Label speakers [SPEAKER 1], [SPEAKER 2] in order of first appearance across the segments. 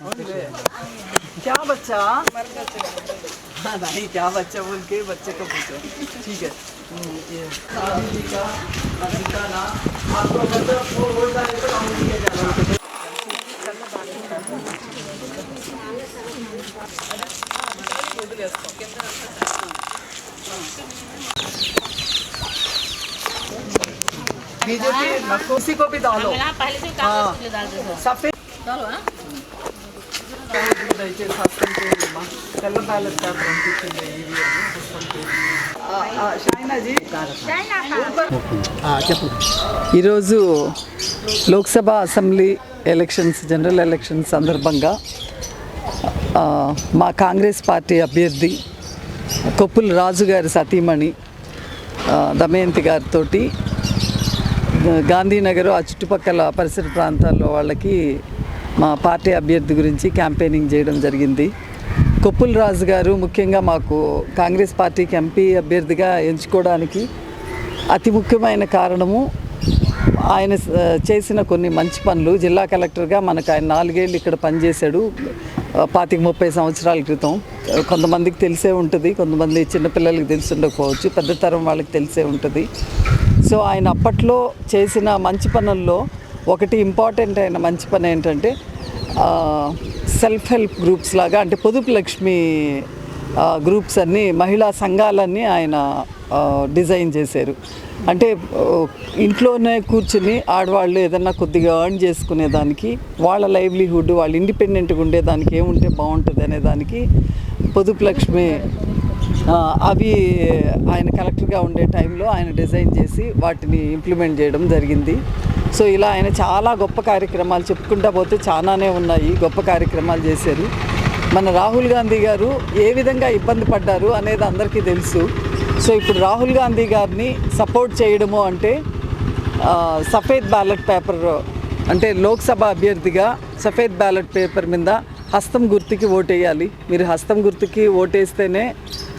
[SPEAKER 1] क्या बच्चा? हाँ नहीं क्या बच्चा बोल के बच्चे को पूछो। ठीक है। हम्म, तो हाँ। बीजेपी किसी को भी डालो।
[SPEAKER 2] हाँ, पहले से
[SPEAKER 1] हाँ। सफ़ेद
[SPEAKER 2] डालो हाँ।
[SPEAKER 1] हाँ దయచేసి హస్తం చేయండిమ్మా తెల్ల బ్యాలెట్ పేపర్ ఈవీఎం ఈరోజు Lok Sabha assembly elections general elections సందర్భంగా మా కాంగ్రెస్ పార్టీ అభ్యర్థి కొప్పుల రాజు గారి సతీమణి దమయంతి గారితో గాంధీనగర్ ఆ చుట్టుపక్కల పరిసర ప్రాంతాల్లో వాళ్ళకి మా పార్టీ అభ్యర్థి గురించి క్యాంపెయినింగ్ చేయడం జరిగింది. కొప్పుల రాజు గారు ముఖ్యంగా మాకు కాంగ్రెస్ పార్టీకి ఎంపీ అభ్యర్థిగా ఎంచుకోవడానికి అతి ముఖ్యమైన కారణము ఆయన చేసిన కొన్ని మంచి పనులు. జిల్లా కలెక్టర్గా మనకు ఆయన నాలుగేళ్ళు ఇక్కడ పనిచేశాడు. పాతిక ముప్పై సంవత్సరాల క్రితం. కొంతమందికి తెలిసే ఉంటుంది. కొంతమంది చిన్నపిల్లలకి తెలిసి ఉండకపోవచ్చు. పెద్ద తరం వాళ్ళకి తెలిసే ఉంటుంది. సో ఆయన అప్పట్లో చేసిన మంచి పనుల్లో ఒకటి ఇంపార్టెంట్ అయిన మంచి పని ఏంటంటే సెల్ఫ్ హెల్ప్ గ్రూప్స్ లాగా అంటే పొదుపు లక్ష్మి గ్రూప్స్ అన్నీ మహిళా సంఘాలన్నీ ఆయన డిజైన్ చేశారు. అంటే ఇంట్లోనే కూర్చుని ఆడవాళ్ళు ఏదన్నా కొద్దిగా ఎర్న్ చేసుకునేదానికి వాళ్ళ లైవ్లీహుడ్ వాళ్ళు ఇండిపెండెంట్గా ఉండేదానికి ఏముంటే బాగుంటుంది అనేదానికి పొదుపు లక్ష్మి అవి ఆయన కలెక్టర్గా ఉండే టైంలో ఆయన డిజైన్ చేసి వాటిని ఇంప్లిమెంట్ చేయడం జరిగింది. సో ఇలా ఆయన చాలా గొప్ప కార్యక్రమాలు చెప్పుకుంటా పోతే చాలానే ఉన్నాయి గొప్ప కార్యక్రమాలు చేశారు. మన రాహుల్ గాంధీ గారు ఏ విధంగా ఇబ్బంది పడ్డారు అనేది అందరికీ తెలుసు. సో ఇప్పుడు రాహుల్ గాంధీ గారిని సపోర్ట్ చేయడము అంటే సఫేద్ బ్యాలెట్ పేపర్ అంటే లోక్సభ అభ్యర్థిగా సఫేద్ బ్యాలెట్ పేపర్ మీద హస్తం గుర్తుకి ఓటేయాలి. మీరు హస్తం గుర్తుకి ఓటేస్తేనే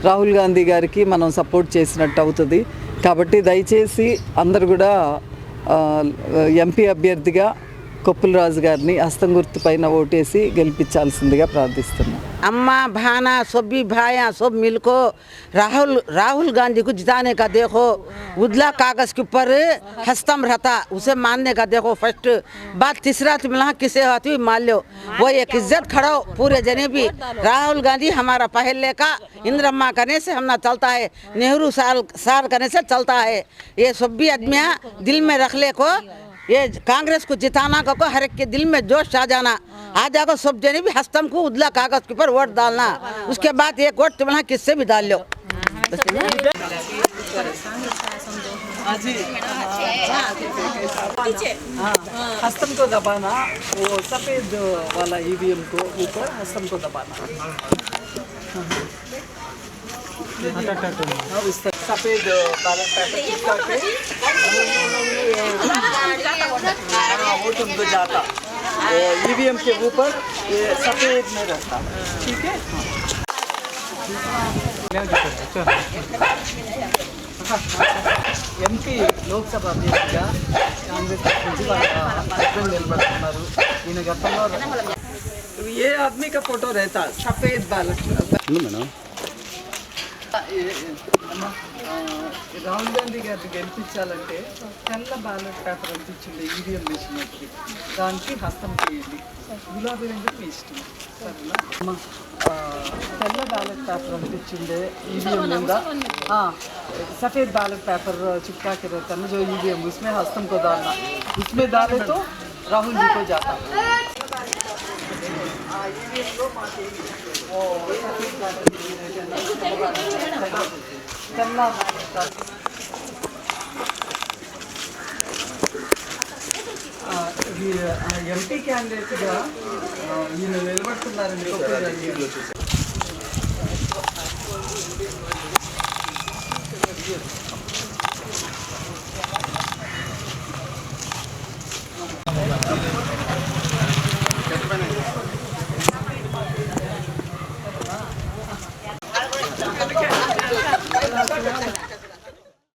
[SPEAKER 1] రాహుల్ గాంధీ గారికి మనం సపోర్ట్ చేసినట్టు అవుతుంది. కాబట్టి దయచేసి అందరు కూడా ఎంపీ అభ్యర్థిగా కొప్పుల రాజు గారిని హస్తం గుర్తు పైన ఓటేసి గెలిపించాల్సిందిగా ప్రార్థిస్తున్నాను
[SPEAKER 3] अम्मा, भाना सभी भाया, सब मिलको। राहुल राहुल गांधी को जिताने का देखो। उजला कागज़ के ऊपर हस्तम रहता, उसे मानने का देखो फ़र्स्ट बात तीसरा तुम यहाँ किसे हुई मान लो। वो एक इज़्ज़त खड़ो पूरे जने भी राहुल गांधी हमारा पहले का इंदिरम्मा करने से हमने चलता है। नेहरू साल साल करने से चलता है। ये सब भी आदमियाँ दिल में रख ले को ये कांग्रेस को जिताना को को हर एक के दिल में जोश आ जाना। आ जाकर सब जने भी हस्तम को उजला कागज़ के ऊपर वोट डालना। उसके बाद एक वोट तुम्हारा किससे भी डाल लो।
[SPEAKER 1] हाँ, हस्तम को दबाना वो सफ़ेद वाला ईवीएम को ऊपर हस्तम को दबाना। हाँ, सफेद बैलेट पेपर चिपका के हाँ, वो तुमको जाता ईवीएम के ऊपर ये सफेद में रहता ठीक है ఎంపీ లోక్సభ అభ్యర్థిగా కాంగ్రెస్ పార్టీ నుంచి వాళ్ళ హస్బెండ్ నిలబడుతున్నారు ఈయన గతంలో ఏ ఆద్మీ కా ఫోటో रहता సఫేద్ బ్యాలెట్ రాహుల్ గాంధీ గారిని గెలిపించాలంటే తెల్ల బ్యాలెట్ పేపర్ అందించండి ఈవీఎం మిషన్ ఒకటి దానికి హస్తం చేయండి గులాబీ రంగు మీ ఇష్టం సరేనా అమ్మా, ఆ, తెల్ల బ్యాలెట్ పేపర్ అందించిండే ఈవీఎం మీద ఆ, सफेद बैलेट पेपर चिपका के रहता है ना जो ईवीएम उसमें हस्तम को डालना उसमें डाले तो राहुल जी को जाता తెల్ల ఎంపీ క్యాండిడేట్గా ఈయన నిలబడుతున్నారండి చెప్పారు